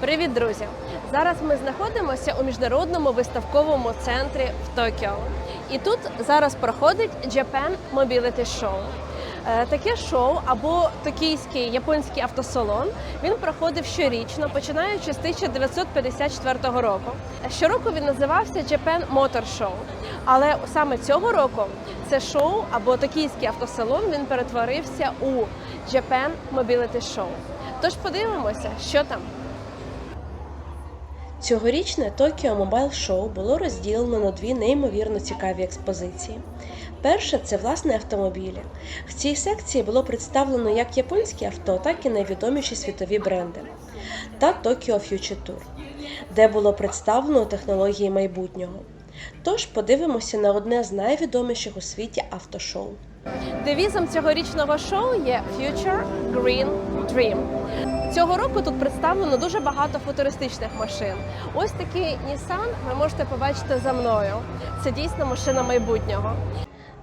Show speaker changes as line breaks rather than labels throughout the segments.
Привіт, друзі! Зараз ми знаходимося у міжнародному виставковому центрі в Токіо. І тут зараз проходить Japan Mobility Show. Е, Таке шоу або токійський японський автосалон він проходив щорічно, починаючи з 1954 року. Щороку він називався Japan Motor Show. Але саме цього року це шоу або токійський автосалон він перетворився у Japan Mobility Show. Тож подивимося, що там. Цьогорічне Tokyo Mobile Show було розділено на дві неймовірно цікаві експозиції. Перша це власне автомобілі. В цій секції було представлено як японські авто, так і найвідоміші світові бренди та Tokyo Future Tour, де було представлено технології майбутнього. Тож подивимося на одне з найвідоміших у світі автошоу. Девізом цьогорічного шоу є Future Green Dream. Цього року тут представлено дуже багато футуристичних машин. Ось такий Nissan ви можете побачити за мною. Це дійсно машина майбутнього.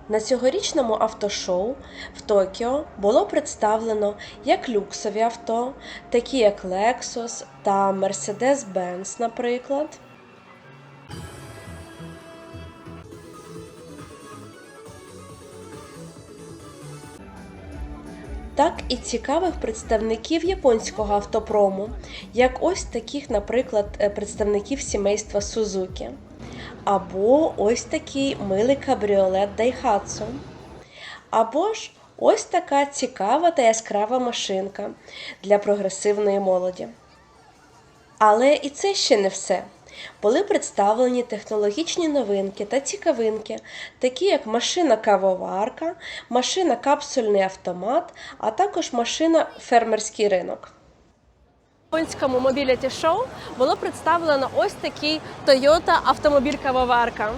На цьогорічному автошоу в Токіо було представлено як люксові авто, такі як Lexus та Mercedes-Benz, наприклад. Так і цікавих представників японського автопрому, як ось таких, наприклад, е, представників сімейства Сузуки, або ось такий милий кабріолет Daihatsu, або ж ось така цікава та яскрава машинка для прогресивної молоді. Але і це ще не все. Були представлені технологічні новинки та цікавинки, такі як машина кавоварка, машина капсульний автомат, а також машина фермерський ринок. В японському мобіліті шоу було представлено ось такий Toyota автомобіль кавоварка.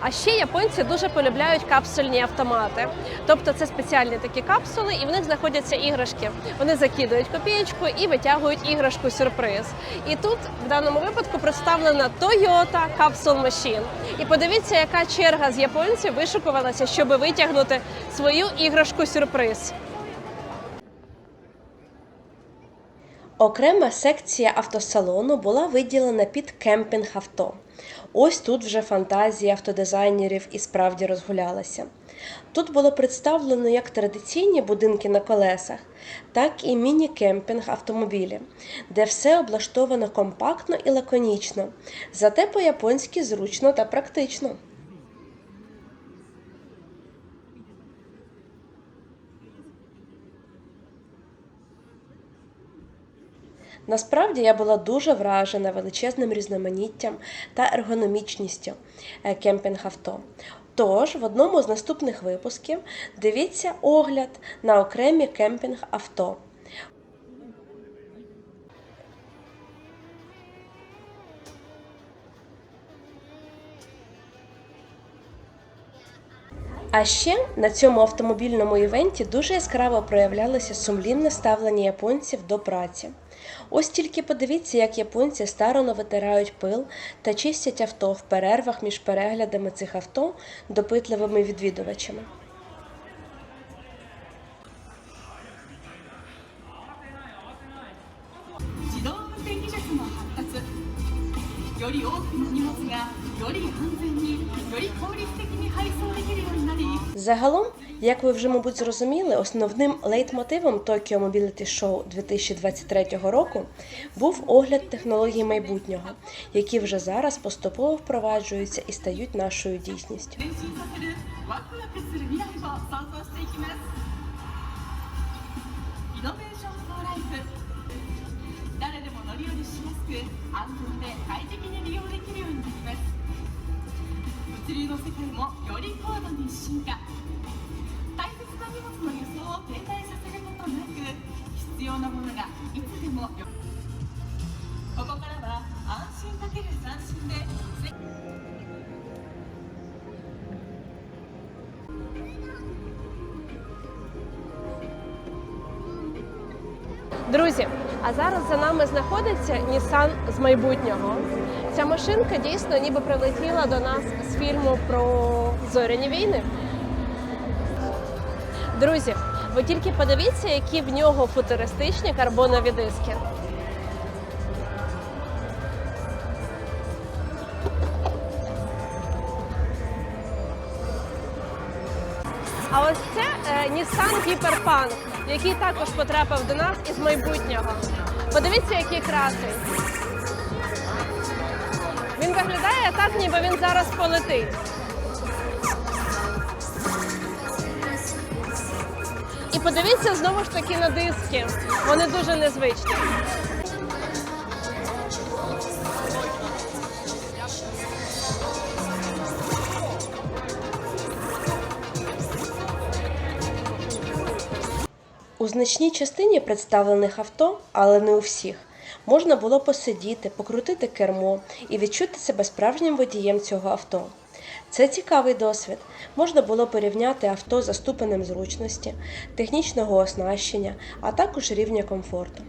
А ще японці дуже полюбляють капсульні автомати. Тобто це спеціальні такі капсули, і в них знаходяться іграшки. Вони закидують копієчку і витягують іграшку сюрприз. І тут в даному випадку представлена Toyota Capsule Machine. І подивіться, яка черга з японців вишукувалася, щоб витягнути свою іграшку сюрприз. Окрема секція автосалону була виділена під кемпінг авто. Ось тут вже фантазія автодизайнерів і справді розгулялася. Тут було представлено як традиційні будинки на колесах, так і міні-кемпінг автомобілі, де все облаштовано компактно і лаконічно, зате по-японськи зручно та практично. Насправді я була дуже вражена величезним різноманіттям та ергономічністю е, кемпінг-авто. Тож, в одному з наступних випусків дивіться огляд на окремі кемпінг-авто. А ще на цьому автомобільному івенті дуже яскраво проявлялося сумлінне ставлення японців до праці. Ось тільки подивіться, як японці старано витирають пил та чистять авто в перервах між переглядами цих авто допитливими відвідувачами. Загалом як ви вже, мабуть, зрозуміли, основним лейтмотивом Tokyo Mobility Show 2023 року був огляд технологій майбутнього, які вже зараз поступово впроваджуються і стають нашою дійсністю.
必要なものがいつでもよここからは安心かける斬新で
Друзі, а зараз за нами знаходиться Nissan з майбутнього. Ця машинка дійсно ніби прилетіла до нас з фільму про зоряні війни. Друзі, Ви тільки подивіться, які в нього футуристичні карбонові диски. А ось це е, Nissan Hyperpunk, який також потрапив до нас із майбутнього. Подивіться, який красий. Він виглядає так, ніби він зараз полетить. І подивіться знову ж таки на диски. Вони дуже незвичні. У значній частині представлених авто, але не у всіх, можна було посидіти, покрутити кермо і відчути себе справжнім водієм цього авто. Це цікавий досвід. Можна було порівняти авто за ступенем зручності, технічного оснащення, а також рівня комфорту.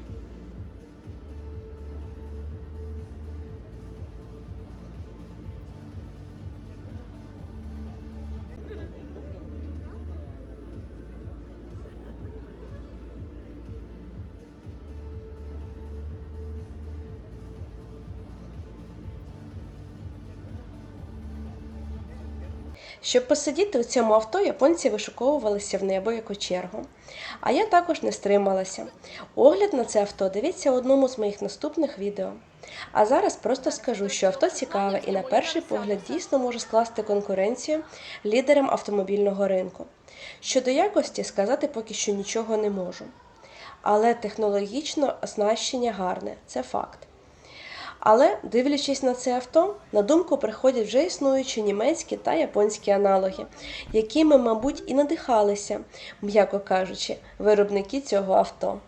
Щоб посидіти у цьому авто, японці вишуковувалися в небо як чергу. А я також не стрималася. Огляд на це авто дивіться у одному з моїх наступних відео. А зараз просто скажу, що авто цікаве і на перший погляд дійсно може скласти конкуренцію лідерам автомобільного ринку. Щодо якості сказати поки що нічого не можу. Але технологічно оснащення гарне, це факт. Але, дивлячись на це авто, на думку приходять вже існуючі німецькі та японські аналоги, якими, мабуть, і надихалися, м'яко кажучи, виробники цього авто.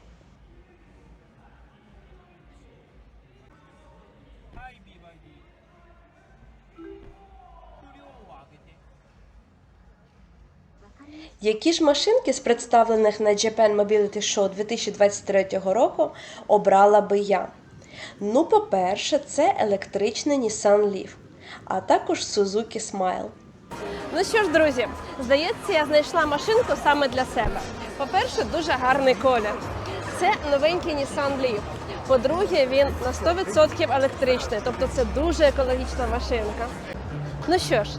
Які ж машинки з представлених на Japan Mobility Show 2023 року обрала би я? Ну, по-перше, це електричний Nissan Leaf, а також Suzuki Smile. Ну що ж, друзі, здається, я знайшла машинку саме для себе. По-перше, дуже гарний колір. Це новенький Nissan Leaf. По-друге, він на 100% електричний, тобто це дуже екологічна машинка. Ну що ж,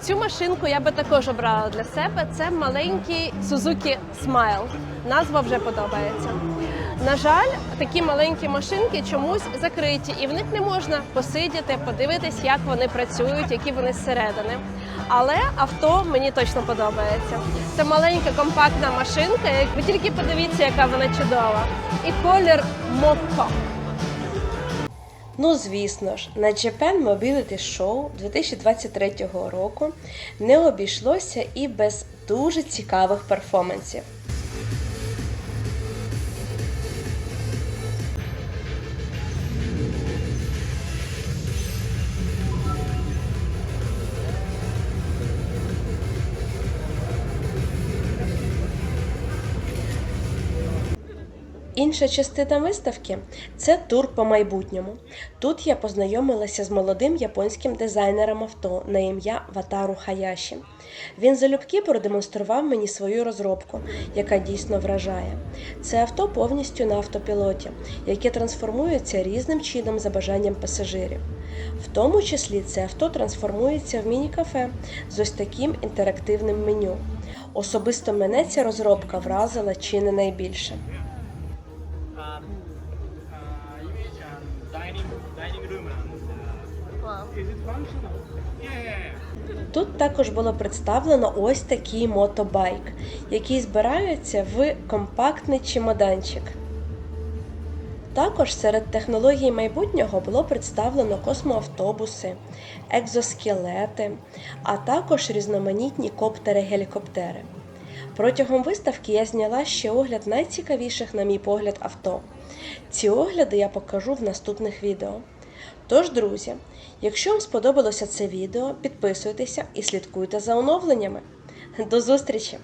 цю машинку я би також обрала для себе. Це маленький Suzuki Smile. Назва вже подобається. На жаль, такі маленькі машинки чомусь закриті, і в них не можна посидіти, подивитись, як вони працюють, які вони зсередини. Але авто мені точно подобається. Це маленька компактна машинка. Ви тільки подивіться, яка вона чудова. І колір мокко. Ну, звісно ж, на Japan Mobility Show 2023 року не обійшлося і без дуже цікавих перформансів. Інша частина виставки це тур по майбутньому. Тут я познайомилася з молодим японським дизайнером авто на ім'я Ватару Хаяші. Він залюбки продемонстрував мені свою розробку, яка дійсно вражає. Це авто повністю на автопілоті, яке трансформується різним чином за бажанням пасажирів. В тому числі це авто трансформується в міні-кафе з ось таким інтерактивним меню. Особисто мене ця розробка вразила чи не найбільше. Тут також було представлено ось такий мотобайк, який збирається в компактний чемоданчик. Також серед технологій майбутнього було представлено космоавтобуси, екзоскелети, а також різноманітні коптери-гелікоптери. Протягом виставки я зняла ще огляд найцікавіших, на мій погляд, авто. Ці огляди я покажу в наступних відео. Тож, друзі, якщо вам сподобалося це відео, підписуйтеся і слідкуйте за оновленнями. До зустрічі!